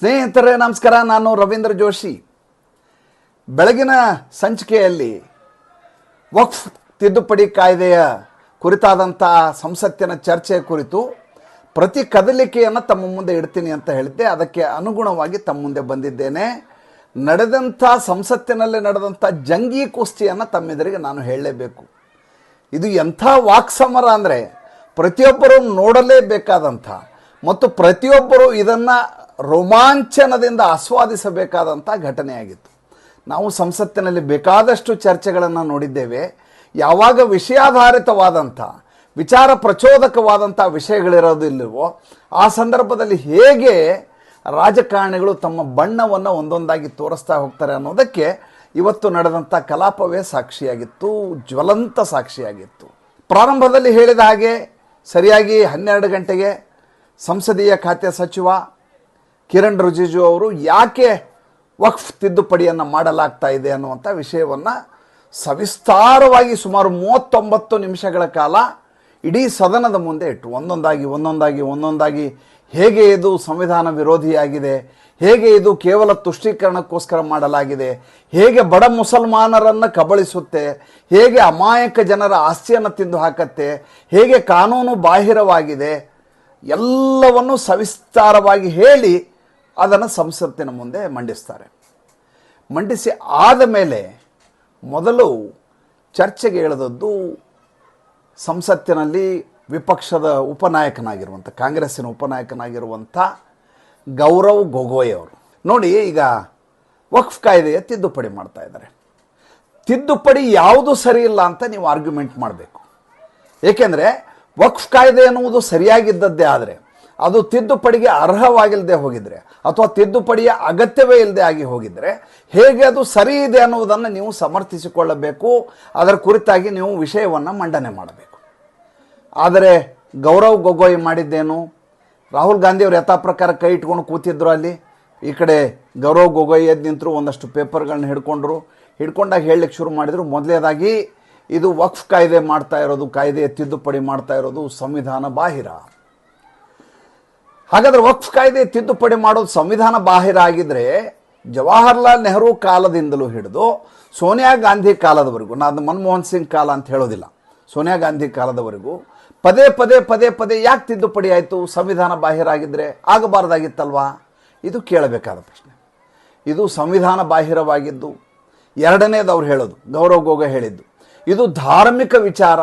ಸ್ನೇಹಿತರೆ, ನಮಸ್ಕಾರ. ನಾನು ರವೀಂದ್ರ ಜೋಶಿ. ಬೆಳಗಿನ ಸಂಚಿಕೆಯಲ್ಲಿ ವಕ್ಫ್ ತಿದ್ದುಪಡಿ ಕಾಯ್ದೆಯ ಕುರಿತಾದಂಥ ಸಂಸತ್ತಿನ ಚರ್ಚೆ ಕುರಿತು ಪ್ರತಿ ಕದಲಿಕೆಯನ್ನು ತಮ್ಮ ಮುಂದೆ ಇಡ್ತೀನಿ ಅಂತ ಹೇಳಿದ್ದೆ. ಅದಕ್ಕೆ ಅನುಗುಣವಾಗಿ ತಮ್ಮ ಮುಂದೆ ಬಂದಿದ್ದೇನೆ. ನಡೆದಂಥ ಸಂಸತ್ತಿನಲ್ಲಿ ನಡೆದಂಥ ಜಂಗಿ ಕುಸ್ತಿಯನ್ನು ತಮ್ಮೆದುರಿಗೆ ನಾನು ಹೇಳಲೇಬೇಕು. ಇದು ಎಂಥ ವಾಕ್ಸಮರ ಅಂದರೆ ಪ್ರತಿಯೊಬ್ಬರು ನೋಡಲೇಬೇಕಾದಂಥ ಮತ್ತು ಪ್ರತಿಯೊಬ್ಬರು ಇದನ್ನು ರೋಮಾಂಚನದಿಂದ ಆಸ್ವಾದಿಸಬೇಕಾದಂಥ ಘಟನೆಯಾಗಿತ್ತು. ನಾವು ಸಂಸತ್ತಿನಲ್ಲಿ ಬೇಕಾದಷ್ಟು ಚರ್ಚೆಗಳನ್ನು ನೋಡಿದ್ದೇವೆ. ಯಾವಾಗ ವಿಷಯಾಧಾರಿತವಾದಂಥ ವಿಚಾರ ಪ್ರಚೋದಕವಾದಂಥ ವಿಷಯಗಳಿರೋದಿಲ್ಲವೋ ಆ ಸಂದರ್ಭದಲ್ಲಿ ಹೇಗೆ ರಾಜಕಾರಣಿಗಳು ತಮ್ಮ ಬಣ್ಣವನ್ನು ಒಂದೊಂದಾಗಿ ತೋರಿಸ್ತಾ ಹೋಗ್ತಾರೆ ಅನ್ನೋದಕ್ಕೆ ಇವತ್ತು ನಡೆದಂಥ ಕಲಾಪವೇ ಸಾಕ್ಷಿಯಾಗಿತ್ತು, ಜ್ವಲಂತ ಸಾಕ್ಷಿಯಾಗಿತ್ತು. ಪ್ರಾರಂಭದಲ್ಲಿ ಹೇಳಿದ ಹಾಗೆ, ಸರಿಯಾಗಿ ಹನ್ನೆರಡು ಗಂಟೆಗೆ ಸಂಸದೀಯ ಖಾತೆ ಸಚಿವ ಕಿರಣ್ ರಿಜಿಜು ಅವರು ಯಾಕೆ ವಕ್ಫ್ ತಿದ್ದುಪಡಿಯನ್ನು ಮಾಡಲಾಗ್ತಾ ಇದೆ ಅನ್ನುವಂಥ ವಿಷಯವನ್ನು ಸವಿಸ್ತಾರವಾಗಿ ಸುಮಾರು ಮೂವತ್ತೊಂಬತ್ತು ನಿಮಿಷಗಳ ಕಾಲ ಇಡೀ ಸದನದ ಮುಂದೆ ಇಟ್ಟು ಒಂದೊಂದಾಗಿ ಒಂದೊಂದಾಗಿ ಒಂದೊಂದಾಗಿ ಹೇಗೆ ಇದು ಸಂವಿಧಾನ ವಿರೋಧಿಯಾಗಿದೆ, ಹೇಗೆ ಇದು ಕೇವಲ ತುಷ್ಟೀಕರಣಕ್ಕೋಸ್ಕರ ಮಾಡಲಾಗಿದೆ, ಹೇಗೆ ಬಡ ಮುಸಲ್ಮಾನರನ್ನು ಕಬಳಿಸುತ್ತೆ, ಹೇಗೆ ಅಮಾಯಕ ಜನರ ಆಸ್ತಿಯನ್ನು ತಿಂದು ಹಾಕತ್ತೆ, ಹೇಗೆ ಕಾನೂನು ಬಾಹಿರವಾಗಿದೆ, ಎಲ್ಲವನ್ನು ಸವಿಸ್ತಾರವಾಗಿ ಹೇಳಿ ಅದನ್ನು ಸಂಸತ್ತಿನ ಮುಂದೆ ಮಂಡಿಸ್ತಾರೆ. ಮಂಡಿಸಿ ಆದ ಮೇಲೆ ಮೊದಲು ಚರ್ಚೆಗೆ ಇಳಿದದ್ದು ಸಂಸತ್ತಿನಲ್ಲಿ ವಿಪಕ್ಷದ ಉಪನಾಯಕನಾಗಿರುವಂಥ, ಕಾಂಗ್ರೆಸ್ಸಿನ ಉಪನಾಯಕನಾಗಿರುವಂಥ ಗೌರವ್ ಗೊಗೋಯ್ ಅವರು. ನೋಡಿ, ಈಗ ವಕ್ಫ್ ಕಾಯ್ದೆಯ ತಿದ್ದುಪಡಿ ಮಾಡ್ತಾ ಇದ್ದಾರೆ. ತಿದ್ದುಪಡಿ ಯಾವುದು ಸರಿ ಇಲ್ಲ ಅಂತ ನೀವು ಆರ್ಗ್ಯುಮೆಂಟ್ ಮಾಡಬೇಕು. ಏಕೆಂದರೆ ವಕ್ಫ್ ಕಾಯ್ದೆ ಎನ್ನುವುದು ಸರಿಯಾಗಿದ್ದದ್ದೇ ಆದರೆ ಅದು ತಿದ್ದುಪಡಿಗೆ ಅರ್ಹವಾಗಿಲ್ಲದೆ ಹೋಗಿದ್ರೆ ಅಥವಾ ತಿದ್ದುಪಡಿಯ ಅಗತ್ಯವೇ ಇಲ್ಲದೆ ಆಗಿ ಹೋಗಿದ್ರೆ ಹೇಗೆ ಅದು ಸರಿ ಇದೆ ಅನ್ನುವುದನ್ನು ನೀವು ಸಮರ್ಥಿಸಿಕೊಳ್ಳಬೇಕು. ಅದರ ಕುರಿತಾಗಿ ನೀವು ವಿಷಯವನ್ನು ಮಂಡನೆ ಮಾಡಬೇಕು. ಆದರೆ ಗೌರವ್ ಗೊಗೋಯ್ ಮಾಡಿದ್ದೇನು? ರಾಹುಲ್ ಗಾಂಧಿ ಅವರು ಯಥಾ ಪ್ರಕಾರ ಕೈ ಇಟ್ಕೊಂಡು ಕೂತಿದ್ರು ಅಲ್ಲಿ. ಈ ಕಡೆ ಗೌರವ್ ಗೊಗೋಯ್ ಎದ್ದು ನಿಂತರು, ಒಂದಷ್ಟು ಪೇಪರ್ಗಳನ್ನ ಹಿಡ್ಕೊಂಡ್ರು. ಹಿಡ್ಕೊಂಡಾಗ ಹೇಳಲಿಕ್ಕೆ ಶುರು ಮಾಡಿದರು, ಮೊದಲೇದಾಗಿ ಇದು ವಕ್ಫ್ ಕಾಯ್ದೆ ಮಾಡ್ತಾ ಇರೋದು, ಕಾಯ್ದೆ ತಿದ್ದುಪಡಿ ಮಾಡ್ತಾ ಇರೋದು, ಸಂವಿಧಾನ ಬಾಹಿರ. ಹಾಗಾದ್ರೆ ವಕ್ಫ್ ಕಾಯ್ದೆ ತಿದ್ದುಪಡಿ ಮಾಡೋದು ಸಂವಿಧಾನ ಬಾಹಿರ ಆಗಿದ್ರೆ ಜವಾಹರ್ಲಾಲ್ ನೆಹರು ಕಾಲದಿಂದಲೂ ಹಿಡಿದು ಸೋನಿಯಾ ಗಾಂಧಿ ಕಾಲದವರೆಗೂ ನಾನು ಮನಮೋಹನ್ ಸಿಂಗ್ ಕಾಲ ಅಂತ ಹೇಳೋದಿಲ್ಲ, ಸೋನಿಯಾ ಗಾಂಧಿ ಕಾಲದವರೆಗೂ ಪದೇ ಪದೇ ಪದೇ ಪದೇ ಯಾಕೆ ತಿದ್ದುಪಡಿ ಆಯಿತು? ಸಂವಿಧಾನ ಬಾಹಿರ ಆಗಿದ್ದರೆ ಆಗಬಾರ್ದಾಗಿತ್ತಲ್ವಾ? ಇದು ಕೇಳಬೇಕಾದ ಪ್ರಶ್ನೆ. ಇದು ಸಂವಿಧಾನ ಬಾಹಿರವಾಗಿದ್ದು, ಎರಡನೇದು ಅವ್ರು ಹೇಳೋದು, ಗೌರವ್ ಗೋಗ ಹೇಳಿದ್ದು, ಇದು ಧಾರ್ಮಿಕ ವಿಚಾರ.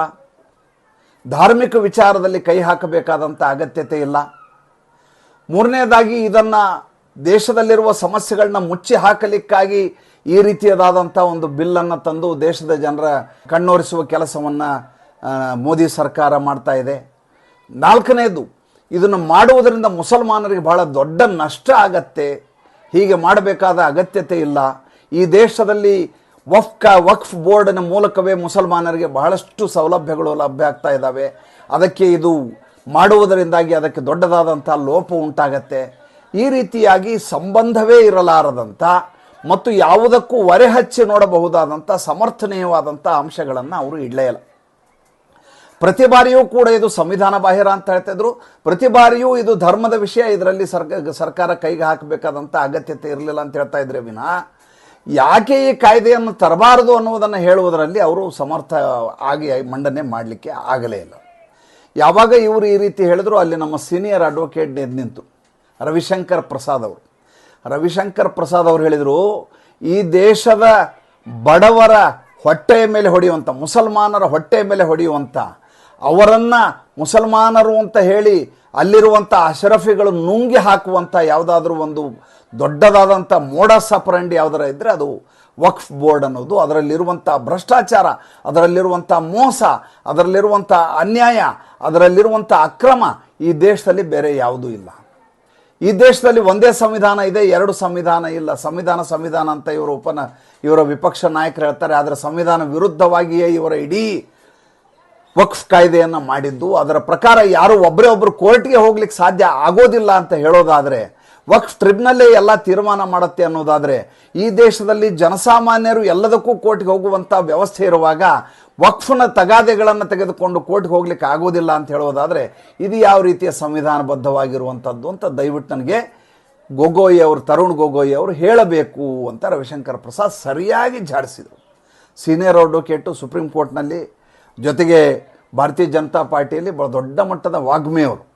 ಧಾರ್ಮಿಕ ವಿಚಾರದಲ್ಲಿ ಕೈ ಹಾಕಬೇಕಾದಂಥ ಅಗತ್ಯತೆ ಇಲ್ಲ. ಮೂರನೇದಾಗಿ ಇದನ್ನು ದೇಶದಲ್ಲಿರುವ ಸಮಸ್ಯೆಗಳನ್ನ ಮುಚ್ಚಿ ಹಾಕಲಿಕ್ಕಾಗಿ ಈ ರೀತಿಯದಾದಂಥ ಒಂದು ಬಿಲ್ಲನ್ನು ತಂದು ದೇಶದ ಜನರ ಕಣ್ಣೋರಿಸುವ ಕೆಲಸವನ್ನು ಮೋದಿ ಸರ್ಕಾರ ಮಾಡ್ತಾ ಇದೆ. ನಾಲ್ಕನೇದು, ಇದನ್ನು ಮಾಡುವುದರಿಂದ ಮುಸಲ್ಮಾನರಿಗೆ ಬಹಳ ದೊಡ್ಡ ನಷ್ಟ ಆಗತ್ತೆ. ಹೀಗೆ ಮಾಡಬೇಕಾದ ಅಗತ್ಯತೆ ಇಲ್ಲ. ಈ ದೇಶದಲ್ಲಿ ವಫ್ಕ ವಕ್ಫ್ ಬೋರ್ಡಿನ ಮೂಲಕವೇ ಮುಸಲ್ಮಾನರಿಗೆ ಬಹಳಷ್ಟು ಸೌಲಭ್ಯಗಳು ಲಭ್ಯ ಆಗ್ತಾ ಇದ್ದಾವೆ. ಅದಕ್ಕೆ ಇದು ಮಾಡುವುದರಿಂದಾಗಿ ಅದಕ್ಕೆ ದೊಡ್ಡದಾದಂಥ ಲೋಪ ಉಂಟಾಗತ್ತೆ. ಈ ರೀತಿಯಾಗಿ ಸಂಬಂಧವೇ ಇರಲಾರದಂಥ ಮತ್ತು ಯಾವುದಕ್ಕೂ ಒರೆ ಹಚ್ಚಿ ನೋಡಬಹುದಾದಂಥ ಸಮರ್ಥನೀಯವಾದಂಥ ಅಂಶಗಳನ್ನು ಅವರು ಇಡಲೇ ಇಲ್ಲ ಪ್ರತಿ ಬಾರಿಯೂ ಕೂಡ ಇದು ಸಂವಿಧಾನ ಬಾಹಿರ ಅಂತ ಹೇಳ್ತಿದ್ರು ಪ್ರತಿ ಬಾರಿಯೂ ಇದು ಧರ್ಮದ ವಿಷಯ, ಇದರಲ್ಲಿ ಸರ್ಕ ಸರ್ಕಾರ ಕೈಗೆ ಹಾಕಬೇಕಾದಂಥ ಅಗತ್ಯತೆ ಇರಲಿಲ್ಲ ಅಂತ ಹೇಳ್ತಾ ಇದ್ರೆ ವಿನಃ, ಯಾಕೆ ಈ ಕಾಯ್ದೆಯನ್ನು ತರಬಾರದು ಅನ್ನುವುದನ್ನು ಹೇಳುವುದರಲ್ಲಿ ಅವರು ಸಮರ್ಥ ಆಗಿ ಮಂಡನೆ ಮಾಡಲಿಕ್ಕೆ ಆಗಲೇ ಇಲ್ಲ. ಯಾವಾಗ ಇವರು ಈ ರೀತಿ ಹೇಳಿದ್ರು ಅಲ್ಲಿ ನಮ್ಮ ಸೀನಿಯರ್ ಅಡ್ವೊಕೇಟ್ ಎದ್ದು ನಿಂತು. ರವಿಶಂಕರ್ ಪ್ರಸಾದ್ ಅವರು. ರವಿಶಂಕರ್ ಪ್ರಸಾದ್ ಅವರು ಹೇಳಿದರು, ಈ ದೇಶದ ಬಡವರ ಹೊಟ್ಟೆಯ ಮೇಲೆ ಹೊಡೆಯುವಂಥ ಮುಸಲ್ಮಾನರ ಹೊಟ್ಟೆಯ ಮೇಲೆ ಹೊಡೆಯುವಂಥ ಅವರನ್ನು ಮುಸಲ್ಮಾನರು ಅಂತ ಹೇಳಿ ಅಲ್ಲಿರುವಂಥ ಅಶರಫಿಗಳು ನುಂಗಿ ಹಾಕುವಂಥ ಯಾವುದಾದ್ರೂ ಒಂದು ದೊಡ್ಡದಾದಂಥ ಮೋಡ ಸಪರಂಡಿ ಯಾವ್ದಾರ ಇದ್ದರೆ ಅದು ವಕ್ಫ್ ಬೋರ್ಡ್ ಅನ್ನೋದು ಅದರಲ್ಲಿರುವಂಥ ಭ್ರಷ್ಟಾಚಾರ ಅದರಲ್ಲಿರುವಂಥ ಮೋಸ ಅದರಲ್ಲಿರುವಂಥ ಅನ್ಯಾಯ ಅದರಲ್ಲಿರುವಂಥ ಅಕ್ರಮ ಈ ದೇಶದಲ್ಲಿ ಬೇರೆ ಯಾವುದೂ ಇಲ್ಲ. ಈ ದೇಶದಲ್ಲಿ ಒಂದೇ ಸಂವಿಧಾನ ಇದೆ, ಎರಡು ಸಂವಿಧಾನ ಇಲ್ಲ. ಸಂವಿಧಾನ ಸಂವಿಧಾನ ಅಂತ ಇವರು ಉಪನ, ಇವರ ವಿಪಕ್ಷ ನಾಯಕರು ಹೇಳ್ತಾರೆ, ಆದರೆ ಸಂವಿಧಾನ ವಿರುದ್ಧವಾಗಿಯೇ ಇವರ ಇಡೀ ವಕ್ಫ್ ಕಾಯ್ದೆಯನ್ನು ಮಾಡಿದ್ದು. ಅದರ ಪ್ರಕಾರ ಯಾರು ಒಬ್ಬರೇ ಒಬ್ಬರು ಕೋರ್ಟ್ಗೆ ಹೋಗ್ಲಿಕ್ಕೆ ಸಾಧ್ಯ ಆಗೋದಿಲ್ಲ ಅಂತ ಹೇಳೋದಾದರೆ ವಕ್ಫ್ ಟ್ರಿಬ್ನಲ್ಲೇ ಎಲ್ಲ ತೀರ್ಮಾನ ಮಾಡುತ್ತೆ ಅನ್ನೋದಾದರೆ, ಈ ದೇಶದಲ್ಲಿ ಜನಸಾಮಾನ್ಯರು ಎಲ್ಲದಕ್ಕೂ ಕೋರ್ಟ್ಗೆ ಹೋಗುವಂಥ ವ್ಯವಸ್ಥೆ ಇರುವಾಗ ವಕ್ಫ್ನ ತಗಾದೆಗಳನ್ನು ತೆಗೆದುಕೊಂಡು ಕೋರ್ಟ್ಗೆ ಹೋಗ್ಲಿಕ್ಕೆ ಆಗೋದಿಲ್ಲ ಅಂತ ಹೇಳೋದಾದರೆ, ಇದು ಯಾವ ರೀತಿಯ ಸಂವಿಧಾನಬದ್ಧವಾಗಿರುವಂಥದ್ದು ಅಂತ ದಯವಿಟ್ಟು ನನಗೆ ಗೊಗೋಯಿ ಅವರು, ತರುಣ್ ಗೊಗೋಯಿ ಅವರು ಹೇಳಬೇಕು ಅಂತ ರವಿಶಂಕರ್ ಪ್ರಸಾದ್ ಸರಿಯಾಗಿ ಜಾಡಿಸಿದರು. ಸೀನಿಯರ್ ಅಡ್ವೊಕೇಟು ಸುಪ್ರೀಂ ಕೋರ್ಟ್ನಲ್ಲಿ, ಜೊತೆಗೆ ಭಾರತೀಯ ಜನತಾ ಪಾರ್ಟಿಯಲ್ಲಿ ಬಹಳ ದೊಡ್ಡ ಮಟ್ಟದ ವಾಗ್ಮಿಯವರು ಅವ್ರ.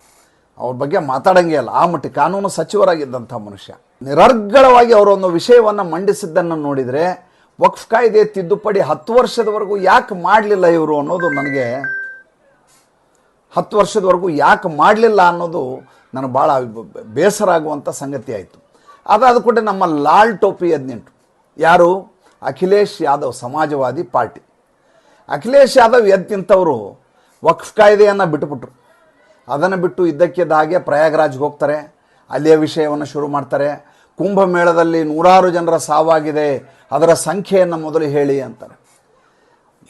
ಬಗ್ಗೆ ಮಾತಾಡಂಗೆ ಅಲ್ಲ ಆ ಮಟ್ಟ ಕಾನೂನು ಸಚಿವರಾಗಿದ್ದಂಥ ಮನುಷ್ಯ. ನಿರರ್ಗಳವಾಗಿ ಅವರೊಂದು ವಿಷಯವನ್ನು ಮಂಡಿಸಿದ್ದನ್ನು ನೋಡಿದರೆ, ವಕ್ಫ್ ಕಾಯ್ದೆ ತಿದ್ದುಪಡಿ ಹತ್ತು ವರ್ಷದವರೆಗೂ ಯಾಕೆ ಮಾಡಲಿಲ್ಲ ಇವರು ಅನ್ನೋದು ನನಗೆ, ಹತ್ತು ವರ್ಷದವರೆಗೂ ಯಾಕೆ ಮಾಡಲಿಲ್ಲ ಅನ್ನೋದು ನನಗೆ ಭಾಳ ಬೇಸರ ಆಗುವಂಥ ಸಂಗತಿ ಆಯಿತು. ಅದಾದ ಕೂಡ ನಮ್ಮ ಲಾಲ್ ಟೋಪಿ ಹದಿನೆಂಟು ಯಾರು? ಅಖಿಲೇಶ್ ಯಾದವ್, ಸಮಾಜವಾದಿ ಪಾರ್ಟಿ. ಅಖಿಲೇಶ್ ಯಾದವ್ ಎದ್ದು ನಿಂತವರು ವಕ್ಫ್ ಕಾಯ್ದೆಯನ್ನು ಬಿಟ್ಟುಬಿಟ್ರು ಅದನ್ನು ಬಿಟ್ಟು ಇದ್ದಕ್ಕಿದ್ದ ಹಾಗೆ ಪ್ರಯಾಗ್ರಾಜ್ಗೆ ಹೋಗ್ತಾರೆ. ಅಲ್ಲಿಯ ವಿಷಯವನ್ನು ಶುರು ಮಾಡ್ತಾರೆ. ಕುಂಭಮೇಳದಲ್ಲಿ ನೂರಾರು ಜನರ ಸಾವಾಗಿದೆ. ಅದರ ಸಂಖ್ಯೆಯನ್ನು ಮೊದಲು ಹೇಳಿ ಅಂತಾರೆ.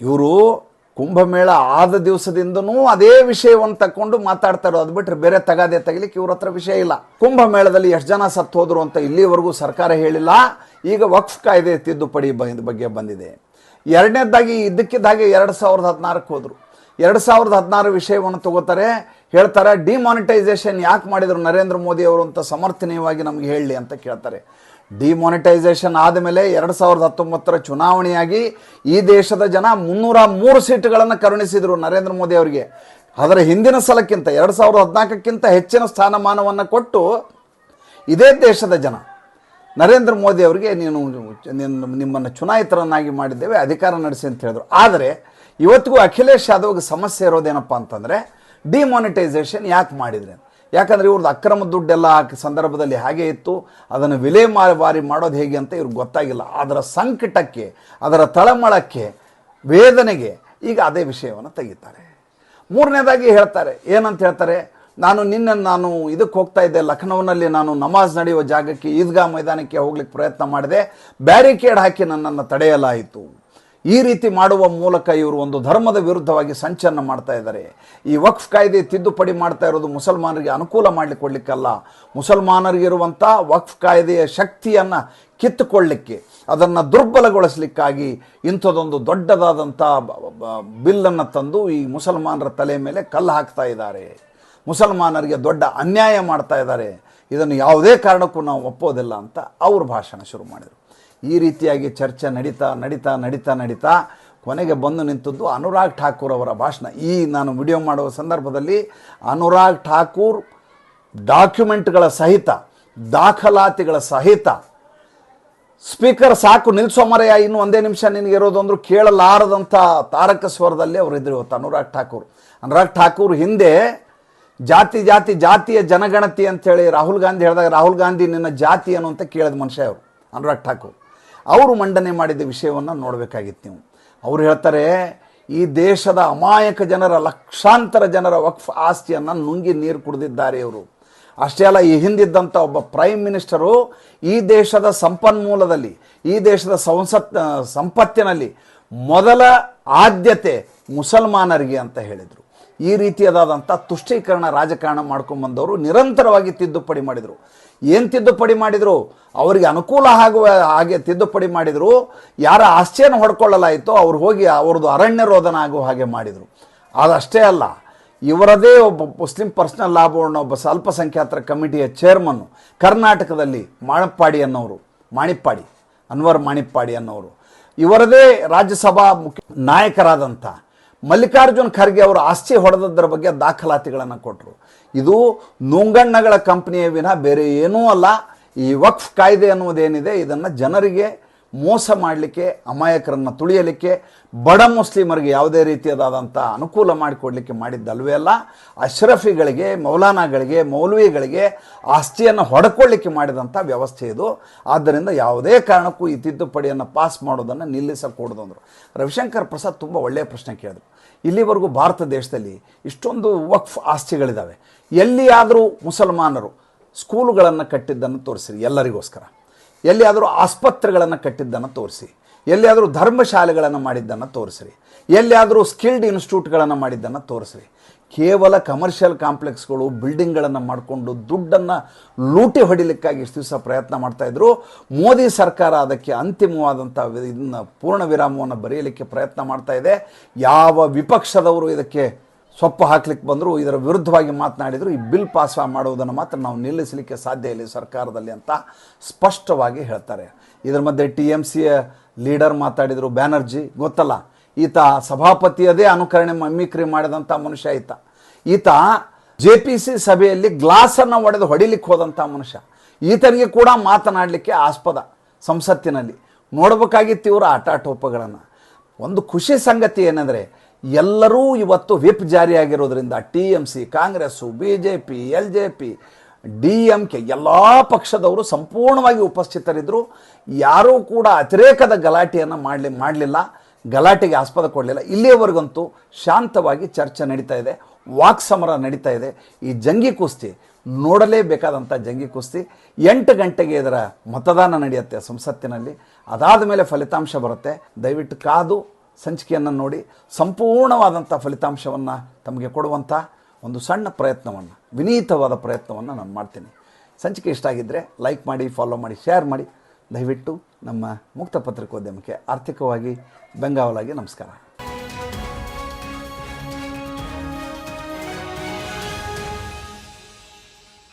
ಇವರು ಕುಂಭಮೇಳ ಆದ ದಿವಸದಿಂದನೂ ಅದೇ ವಿಷಯವನ್ನು ತಕ್ಕೊಂಡು ಮಾತಾಡ್ತಾರೋ ಅದು ಬಿಟ್ಟರೆ ಬೇರೆ ತಗಾದೆ ತೆಗಿಲಿಕ್ಕೆ ಇವ್ರ ಹತ್ರ ವಿಷಯ ಇಲ್ಲ. ಕುಂಭಮೇಳದಲ್ಲಿ ಎಷ್ಟು ಜನ ಸತ್ತು ಹೋದರು ಅಂತ ಇಲ್ಲಿವರೆಗೂ ಸರ್ಕಾರ ಹೇಳಿಲ್ಲ. ಈಗ ವಕ್ಫ್ ಕಾಯ್ದೆ ತಿದ್ದುಪಡಿ ಬಗ್ಗೆ ಬಂದಿದೆ. ಎರಡನೇದಾಗಿ ಇದ್ದಕ್ಕಿದ್ದಾಗೆ ಎರಡು ಸಾವಿರದ ಹದಿನಾರಕ್ಕೆ ಹೋದರು. ಎರಡು ಸಾವಿರದ ಹದಿನಾರು ವಿಷಯವನ್ನು ತಗೋತಾರೆ, ಹೇಳ್ತಾರೆ ಡಿಮಾನಿಟೈಸೇಷನ್ ಯಾಕೆ ಮಾಡಿದರು ನರೇಂದ್ರ ಮೋದಿ ಅವರು ಅಂತ ಸಮರ್ಥನೀಯವಾಗಿ ನಮಗೆ ಹೇಳಿ ಅಂತ ಕೇಳ್ತಾರೆ. ಡಿಮಾನಿಟೈಸೇಷನ್ ಆದಮೇಲೆ ಎರಡು ಸಾವಿರದ ಹತ್ತೊಂಬತ್ತರ ಚುನಾವಣೆಯಾಗಿ ಈ ದೇಶದ ಜನ ಮುನ್ನೂರ ಮೂರು ಸೀಟುಗಳನ್ನು ಕರುಣಿಸಿದರು ನರೇಂದ್ರ ಮೋದಿ ಅವರಿಗೆ. ಅದರ ಹಿಂದಿನ ಸಲಕ್ಕಿಂತ, ಎರಡು ಸಾವಿರದ ಹದಿನಾಲ್ಕಕ್ಕಿಂತ ಹೆಚ್ಚಿನ ಸ್ಥಾನಮಾನವನ್ನು ಕೊಟ್ಟು ಇದೇ ದೇಶದ ಜನ ನರೇಂದ್ರ ಮೋದಿ ಅವರಿಗೆ ನೀನು ನಿಮ್ಮನ್ನು ಚುನಾಯಿತರನ್ನಾಗಿ ಮಾಡಿದ್ದೇವೆ, ಅಧಿಕಾರ ನಡೆಸಿ ಅಂತ ಹೇಳಿದ್ರು. ಆದರೆ ಇವತ್ತಿಗೂ ಅಖಿಲೇಶ್ ಯಾದವ್ಗೆ ಸಮಸ್ಯೆ ಇರೋದೇನಪ್ಪ ಅಂತಂದರೆ ಡಿಮಾನಿಟೈಸೇಷನ್ ಯಾಕೆ ಮಾಡಿದರೆ? ಯಾಕಂದರೆ ಇವ್ರದ್ದು ಅಕ್ರಮ ದುಡ್ಡೆಲ್ಲ ಆ ಸಂದರ್ಭದಲ್ಲಿ ಹಾಗೆ ಇತ್ತು. ಅದನ್ನು ವಿಲೇ ಮಾರಿ ಮಾಡೋದು ಹೇಗೆ ಅಂತ ಇವ್ರಿಗೆ ಗೊತ್ತಾಗಿಲ್ಲ. ಅದರ ಸಂಕಟಕ್ಕೆ, ಅದರ ತಳಮಳಕ್ಕೆ, ವೇದನೆಗೆ ಈಗ ಅದೇ ವಿಷಯವನ್ನು ತೆಗಿತಾರೆ. ಮೂರನೇದಾಗಿ ಹೇಳ್ತಾರೆ, ಏನಂತ ಹೇಳ್ತಾರೆ? ನಾನು ನಿನ್ನ ನಾನು ಇದಕ್ಕೆ ಹೋಗ್ತಾ ಇದ್ದೆ, ಲಖನೌನಲ್ಲಿ ನಾನು ನಮಾಜ್ ನಡೆಯುವ ಜಾಗಕ್ಕೆ, ಈದ್ಗಾ ಮೈದಾನಕ್ಕೆ ಹೋಗ್ಲಿಕ್ಕೆ ಪ್ರಯತ್ನ ಮಾಡಿದೆ. ಬ್ಯಾರಿಕೇಡ್ ಹಾಕಿ ನನ್ನನ್ನು ತಡೆಯಲಾಯಿತು. ಈ ರೀತಿ ಮಾಡುವ ಮೂಲಕ ಇವರು ಒಂದು ಧರ್ಮದ ವಿರುದ್ಧವಾಗಿ ಸಂಚನ್ನು ಮಾಡ್ತಾ ಇದ್ದಾರೆ. ಈ ವಕ್ಫ್ ಕಾಯ್ದೆ ತಿದ್ದುಪಡಿ ಮಾಡ್ತಾ ಇರೋದು ಮುಸಲ್ಮಾನರಿಗೆ ಅನುಕೂಲ ಮಾಡಲಿಕ್ಕೆ ಕೊಡಲಿಕ್ಕಲ್ಲ ಮುಸಲ್ಮಾನರಿಗಿರುವಂಥ ವಕ್ಫ್ ಕಾಯ್ದೆಯ ಶಕ್ತಿಯನ್ನು ಕಿತ್ತುಕೊಳ್ಳಿಕ್ಕೆ, ಅದನ್ನು ದುರ್ಬಲಗೊಳಿಸಲಿಕ್ಕಾಗಿ ಇಂಥದ್ದೊಂದು ದೊಡ್ಡದಾದಂಥ ಬಿಲ್ಲನ್ನು ತಂದು ಈ ಮುಸಲ್ಮಾನರ ತಲೆ ಮೇಲೆ ಕಲ್ಲು ಹಾಕ್ತಾ ಇದ್ದಾರೆ. ಮುಸಲ್ಮಾನರಿಗೆ ದೊಡ್ಡ ಅನ್ಯಾಯ ಮಾಡ್ತಾ ಇದ್ದಾರೆ. ಇದನ್ನು ಯಾವುದೇ ಕಾರಣಕ್ಕೂ ನಾವು ಒಪ್ಪೋದಿಲ್ಲ ಅಂತ ಅವರು ಭಾಷಣ ಶುರು ಮಾಡಿದರು. ಈ ರೀತಿಯಾಗಿ ಚರ್ಚೆ ನಡೀತಾ ನಡೀತಾ ನಡೀತಾ ನಡೀತಾ ಕೊನೆಗೆ ಬಂದು ನಿಂತದ್ದು ಅನುರಾಗ್ ಠಾಕೂರ್ ಅವರ ಭಾಷಣ. ಈ ನಾನು ವಿಡಿಯೋ ಮಾಡುವ ಸಂದರ್ಭದಲ್ಲಿ ಅನುರಾಗ್ ಠಾಕೂರ್ ಡಾಕ್ಯುಮೆಂಟ್ಗಳ ಸಹಿತ, ದಾಖಲಾತಿಗಳ ಸಹಿತ ಸ್ಪೀಕರ್ ಸಾಕು ನಿಲ್ಸೋ ಮರೆಯ ಇನ್ನು ಒಂದೇ ನಿಮಿಷ ನಿನಗೆ ಇರೋದು ಅಂದ್ರು ಕೇಳಲಾರದಂಥ ತಾರಕ ಸ್ವರದಲ್ಲಿ ಅವರು ಇದ್ರು ಇವತ್ತು ಅನುರಾಗ್ ಠಾಕೂರ್. ಅನುರಾಗ್ ಠಾಕೂರ್ ಹಿಂದೆ ಜಾತಿ ಜಾತಿ, ಜಾತಿಯ ಜನಗಣತಿ ಅಂತೇಳಿ ರಾಹುಲ್ ಗಾಂಧಿ ಹೇಳಿದಾಗ, ರಾಹುಲ್ ಗಾಂಧಿ ನಿನ್ನ ಜಾತಿ ಏನು? ಅಂತ ಕೇಳಿದ ಮನುಷ್ಯ ಅವರು ಅನುರಾಗ್ ಠಾಕೂರ್. ಅವರು ಮಂಡನೆ ಮಾಡಿದ ವಿಷಯವನ್ನು ನೋಡಬೇಕಾಗಿತ್ತು ನೀವು. ಅವ್ರು ಹೇಳ್ತಾರೆ, ಈ ದೇಶದ ಅಮಾಯಕ ಜನರ, ಲಕ್ಷಾಂತರ ಜನರ ವಕ್ಫ್ ಆಸ್ತಿಯನ್ನು ನುಂಗಿ ನೀರು ಕುಡಿದಿದ್ದಾರೆ ಇವರು. ಅಷ್ಟೇ ಅಲ್ಲ, ಈ ಹಿಂದಿದ್ದಂಥ ಒಬ್ಬ ಪ್ರೈಮ್ ಮಿನಿಸ್ಟರು ಈ ದೇಶದ ಸಂಪನ್ಮೂಲದಲ್ಲಿ, ಈ ದೇಶದ ಸಂಸತ್, ಸಂಪತ್ತಿನಲ್ಲಿ ಮೊದಲ ಆದ್ಯತೆ ಮುಸಲ್ಮಾನರಿಗೆ ಅಂತ ಹೇಳಿದರು. ಈ ರೀತಿಯಾದಂಥ ತುಷ್ಟೀಕರಣ ರಾಜಕಾರಣ ಮಾಡ್ಕೊಂಡ್ಬಂದವರು ನಿರಂತರವಾಗಿ ತಿದ್ದುಪಡಿ ಮಾಡಿದರು. ಏನು ತಿದ್ದುಪಡಿ ಮಾಡಿದರು? ಅವರಿಗೆ ಅನುಕೂಲ ಆಗುವ ಹಾಗೆ ತಿದ್ದುಪಡಿ ಮಾಡಿದರು. ಯಾರ ಆಸ್ತಿಯನ್ನು ಹೊಡ್ಕೊಳ್ಳಲಾಯಿತೋ ಅವ್ರು ಹೋಗಿ ಅವ್ರದ್ದು ಅರಣ್ಯ ರೋಧನ ಆಗುವ ಹಾಗೆ ಮಾಡಿದರು. ಅದಷ್ಟೇ ಅಲ್ಲ, ಇವರದೇ ಒಬ್ಬ ಮುಸ್ಲಿಂ ಪರ್ಸನಲ್ ಲಾ ಬೋರ್ಡ್ನ ಒಬ್ಬ ಅಲ್ಪಸಂಖ್ಯಾತರ ಕಮಿಟಿಯ ಚೇರ್ಮನ್ನು ಕರ್ನಾಟಕದಲ್ಲಿ ಮಾಣಪ್ಪಾಡಿ ಅನ್ನೋರು, ಮಾಣಿಪ್ಪಾಡಿ, ಅನ್ವರ್ ಮಾಣಿಪ್ಪಾಡಿ ಅನ್ನೋರು. ಇವರದೇ ರಾಜ್ಯಸಭಾ ಮುಖ್ಯ ನಾಯಕರಾದಂಥ ಮಲ್ಲಿಕಾರ್ಜುನ್ ಖರ್ಗೆ ಅವರು ಆಸ್ತಿ ಹೊಡೆದದ್ದರ ಬಗ್ಗೆ ದಾಖಲಾತಿಗಳನ್ನು ಕೊಟ್ಟರು ಇದು ನುಂಗಣ್ಣಗಳ ಕಂಪ್ನಿಯ ವಿನ ಬೇರೆ ಏನೂ ಅಲ್ಲ. ಈ ವಕ್ಫ್ ಕಾಯ್ದೆ ಅನ್ನುವುದೇನಿದೆ, ಇದನ್ನು ಜನರಿಗೆ ಮೋಸ ಮಾಡಲಿಕ್ಕೆ, ಅಮಾಯಕರನ್ನು ತುಳಿಯಲಿಕ್ಕೆ, ಬಡ ಮುಸ್ಲಿಮರಿಗೆ ಯಾವುದೇ ರೀತಿಯಾದಂಥ ಅನುಕೂಲ ಮಾಡಿಕೊಡಲಿಕ್ಕೆ ಮಾಡಿದ್ದಲ್ವೇ ಅಲ್ಲ, ಅಶ್ರಫಿಗಳಿಗೆ, ಮೌಲಾನಾಗಳಿಗೆ, ಮೌಲ್ವಿಗಳಿಗೆ ಆಸ್ತಿಯನ್ನು ಹೊಡ್ಕೊಳ್ಳಿಕ್ಕೆ ಮಾಡಿದಂಥ ವ್ಯವಸ್ಥೆ ಇದು. ಆದ್ದರಿಂದ ಯಾವುದೇ ಕಾರಣಕ್ಕೂ ಈ ತಿದ್ದುಪಡಿಯನ್ನು ಪಾಸ್ ಮಾಡೋದನ್ನು ನಿಲ್ಲಿಸಕೂಡದು ಅಂದರು. ರವಿಶಂಕರ್ ಪ್ರಸಾದ್ ತುಂಬ ಒಳ್ಳೆಯ ಪ್ರಶ್ನೆ ಕೇಳಿದ್ರು. ಇಲ್ಲಿವರೆಗೂ ಭಾರತ ದೇಶದಲ್ಲಿ ಇಷ್ಟೊಂದು ವಕ್ಫ್ ಆಸ್ತಿಗಳಿದ್ದಾವೆ ಎಲ್ಲಿಯಾದರೂ ಮುಸಲ್ಮಾನರು ಸ್ಕೂಲುಗಳನ್ನು ಕಟ್ಟಿದ್ದನ್ನು ತೋರಿಸಿರಿ ಎಲ್ಲರಿಗೋಸ್ಕರ. ಎಲ್ಲಿಯಾದರೂ ಆಸ್ಪತ್ರೆಗಳನ್ನು ಕಟ್ಟಿದ್ದನ್ನು ತೋರಿಸಿ, ಎಲ್ಲಿಯಾದರೂ ಧರ್ಮಶಾಲೆಗಳನ್ನು ಮಾಡಿದ್ದನ್ನು ತೋರಿಸ್ರಿ, ಎಲ್ಲಿಯಾದರೂ ಸ್ಕಿಲ್ಡ್ ಇನ್ಸ್ಟಿಟ್ಯೂಟ್ಗಳನ್ನು ಮಾಡಿದ್ದನ್ನು ತೋರಿಸ್ರಿ. ಕೇವಲ ಕಮರ್ಷಿಯಲ್ ಕಾಂಪ್ಲೆಕ್ಸ್ಗಳು, ಬಿಲ್ಡಿಂಗ್ಗಳನ್ನು ಮಾಡಿಕೊಂಡು ದುಡ್ಡನ್ನು ಲೂಟಿ ಹೊಡಿಲಿಕ್ಕಾಗಿ ಇಷ್ಟು ದಿವಸ ಪ್ರಯತ್ನ ಮಾಡ್ತಾಯಿದ್ರು ಮೋದಿ ಸರ್ಕಾರ ಅದಕ್ಕೆ ಅಂತಿಮವಾದಂಥ ಇದನ್ನು ಪೂರ್ಣ ವಿರಾಮವನ್ನು ಬರೆಯಲಿಕ್ಕೆ ಪ್ರಯತ್ನ ಮಾಡ್ತಾ ಇದೆ. ಯಾವ ವಿಪಕ್ಷದವರು ಇದಕ್ಕೆ ಸೊಪ್ಪು ಹಾಕ್ಲಿಕ್ಕೆ ಬಂದರು, ಇದರ ವಿರುದ್ಧವಾಗಿ ಮಾತನಾಡಿದರು, ಈ ಬಿಲ್ ಪಾಸ್ ಮಾಡುವುದನ್ನು ಮಾತ್ರ ನಾವು ನಿಲ್ಲಿಸಲಿಕ್ಕೆ ಸಾಧ್ಯ ಇಲ್ಲ ಸರ್ಕಾರದಲ್ಲಿ ಅಂತ ಸ್ಪಷ್ಟವಾಗಿ ಹೇಳ್ತಾರೆ. ಇದರ ಮಧ್ಯೆ ಟಿ ಎಂ ಸಿಯ ಲೀಡರ್ ಮಾತಾಡಿದರು ಬ್ಯಾನರ್ಜಿ, ಗೊತ್ತಲ್ಲ? ಈತ ಸಭಾಪತಿಯದೇ ಅನುಕರಣೆ ಮಮ್ಮಿಕ್ರಿ ಮಾಡಿದಂಥ ಮನುಷ್ಯ ಈತ. ಈತ ಜೆ ಪಿ ಸಿ ಸಭೆಯಲ್ಲಿ ಗ್ಲಾಸನ್ನು ಒಡೆದು ಹೊಡಿಲಿಕ್ಕೆ ಹೋದಂಥ ಮನುಷ್ಯ. ಈತನಿಗೆ ಕೂಡ ಮಾತನಾಡಲಿಕ್ಕೆ ಆಸ್ಪದ ಸಂಸತ್ತಿನಲ್ಲಿ. ನೋಡಬೇಕಾಗಿತ್ತು ಇವರ ಆಟಾಟೋಪಗಳನ್ನು ಒಂದು ಖುಷಿ ಸಂಗತಿ ಏನಂದರೆ ಎಲ್ಲರೂ ಇವತ್ತು whip ಜಾರಿಯಾಗಿರೋದ್ರಿಂದ T M C, Congress, B J P, L J P, D M K ಎಲ್ಲ ಪಕ್ಷದವರು ಸಂಪೂರ್ಣವಾಗಿ ಉಪಸ್ಥಿತರಿದ್ದರು ಯಾರೂ ಕೂಡ ಅತಿರೇಕದ ಗಲಾಟೆಯನ್ನು ಮಾಡಲಿ, ಮಾಡಲಿಲ್ಲ. ಗಲಾಟೆಗೆ ಆಸ್ಪದ ಕೊಡಲಿಲ್ಲ. ಇಲ್ಲಿಯವರೆಗಂತೂ ಶಾಂತವಾಗಿ ಚರ್ಚೆ ನಡೀತಾ ಇದೆ. ವಾಕ್ ಸಮರ ನಡೀತಾ ಇದೆ. ಈ ಜಂಗಿ ಕುಸ್ತಿ ನೋಡಲೇಬೇಕಾದಂಥ ಜಂಗಿ ಕುಸ್ತಿ. ಎಂಟು ಗಂಟೆಗೆ ಇದರ ಮತದಾನ ನಡೆಯುತ್ತೆ ಸಂಸತ್ತಿನಲ್ಲಿ. ಅದಾದ ಮೇಲೆ ಫಲಿತಾಂಶ ಬರುತ್ತೆ. ದಯವಿಟ್ಟು ಕಾದು ಸಂಚಿಕೆಯನ್ನು ನೋಡಿ ಸಂಪೂರ್ಣವಾದಂಥ ಫಲಿತಾಂಶವನ್ನು ತಮಗೆ ಕೊಡುವಂಥ ಒಂದು ಸಣ್ಣ ಪ್ರಯತ್ನವನ್ನು, ವಿನೀತವಾದ ಪ್ರಯತ್ನವನ್ನು ನಾನು ಮಾಡ್ತೀನಿ. ಸಂಚಿಕೆ ಇಷ್ಟ ಆಗಿದ್ದರೆ ಲೈಕ್ ಮಾಡಿ ಫಾಲೋ ಮಾಡಿ ಶೇರ್ ಮಾಡಿ. ದಯವಿಟ್ಟು ನಮ್ಮ ಮುಕ್ತ ಪತ್ರಿಕೋದ್ಯಮಕ್ಕೆ ಆರ್ಥಿಕವಾಗಿ ಬೆಂಗಾವಲಾಗಿ ನಮಸ್ಕಾರ.